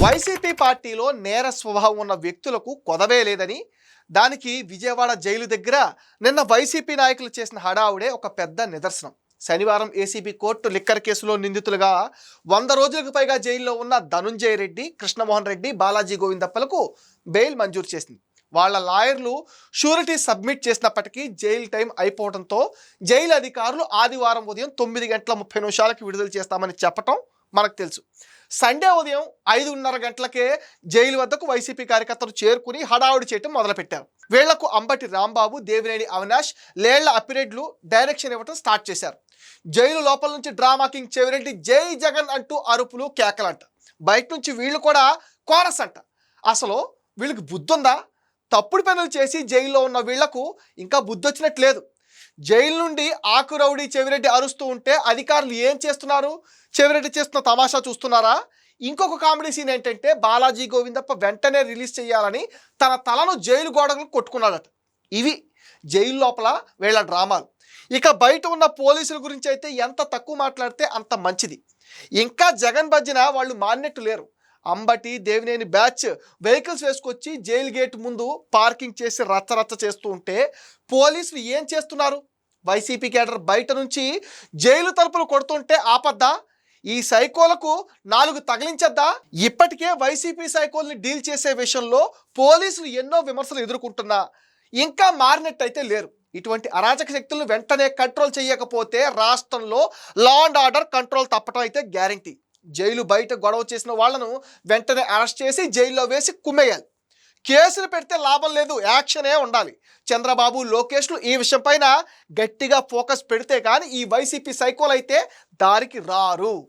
YCP పార్టీలో నేర స్వభావం ఉన్న వ్యక్తులకు కొదవే లేదని దానికి విజయవాడ జైలు దగ్గర నిన్న వైసీపీ నాయకులు చేసిన హడావుడే ఒక పెద్ద నిదర్శనం. శనివారం ఏసీబీ కోర్టు లిక్కర్ కేసులో నిందితులుగా వంద రోజులకు పైగా జైల్లో ఉన్న ధనుంజయ రెడ్డి కృష్ణమోహన్ రెడ్డి బాలాజీ గోవిందప్పలకు బెయిల్ మంజూరు చేసింది. వాళ్ళ లాయర్లు షూరిటీ సబ్మిట్ చేసినప్పటికీ జైలు టైం అయిపోవడంతో జైలు అధికారులు ఆదివారం ఉదయం తొమ్మిది గంటల ముప్పై నిమిషాలకు విడుదల చేస్తామని చెప్పటం మనకు తెలుసు. సండే ఉదయం ఐదున్నర గంటలకే జైలు వద్దకు వైసీపీ కార్యకర్తలు చేరుకుని హడావుడి చేయటం మొదలుపెట్టారు. వీళ్ళకు అంబటి రాంబాబు దేవినేని అవినాష్ లేళ్ళ అప్పిరెడ్లు డైరెక్షన్ ఇవ్వటం స్టార్ట్ చేశారు. జైలు లోపల నుంచి డ్రామా కింగ్ చెవిరెడ్డి జై జగన్ అంటూ అరుపులు కేకలంట. బయట నుంచి వీళ్ళు కూడా కోరస్ అంట. అసలు వీళ్ళకి బుద్ధుందా? తప్పుడు పనులు చేసి జైల్లో ఉన్న వీళ్ళకు ఇంకా బుద్ధి వచ్చినట్లేదు జైలు నుండి ఆకు రౌడీ చెవిరెడ్డి అరుస్తూ ఉంటే అధికారులు ఏం చేస్తున్నారు? చెవిరెడ్డి చేస్తున్న తమాషా చూస్తున్నారా? ఇంకొక కామెడీ సీన్ ఏంటంటే బాలాజీ గోవిందప్ప వెంటనే రిలీజ్ చేయాలని తన తలను జైలు గోడలకు కొట్టుకున్నాడట. ఇవి జైలు లోపల వీళ్ళ డ్రామాలు. ఇక బయట ఉన్న పోలీసుల గురించి అయితే ఎంత తక్కువ మాట్లాడితే అంత మంచిది. ఇంకా జగన్ భజ్జన వాళ్ళు మాన్నట్టు లేరు. అంబటి దేవినేని బ్యాచ్ వెహికల్స్ వేసుకొచ్చి జైలు గేట్ ముందు పార్కింగ్ చేసి రచ్చరచ్చ చేస్తూ ఉంటే పోలీసులు ఏం చేస్తున్నారు? వైసీపీ కేడర్ బయట నుంచి జైలు తలుపులు కొడుతుంటే ఆపద్దా? ఈ సైకోలకు నాలుగు తగిలించద్దా? ఇప్పటికే వైసీపీ సైకోల్ని డీల్ చేసే విషయంలో పోలీసులు ఎన్నో విమర్శలు ఎదుర్కొంటున్నా ఇంకా మారినట్టయితే లేరు. ఇటువంటి అరాచక శక్తులను వెంటనే కంట్రోల్ చేయకపోతే రాష్ట్రంలో లా అండ్ ఆర్డర్ కంట్రోల్ తప్పటం అయితే గ్యారంటీ జైలు బయట గొడవ చేసిన వాళ్ళను వెంటనే అరెస్ట్ చేసి జైల్లో వేసి కుమ్మేయాలి. కేసులు పెడితే లాభం లేదు యాక్షనే ఉండాలి. చంద్రబాబు లోకేష్లు ఈ విషయం పైన గట్టిగా ఫోకస్ పెడితే కానీ ఈ వైసీపీ సైకోలు అయితే దారికి రారు.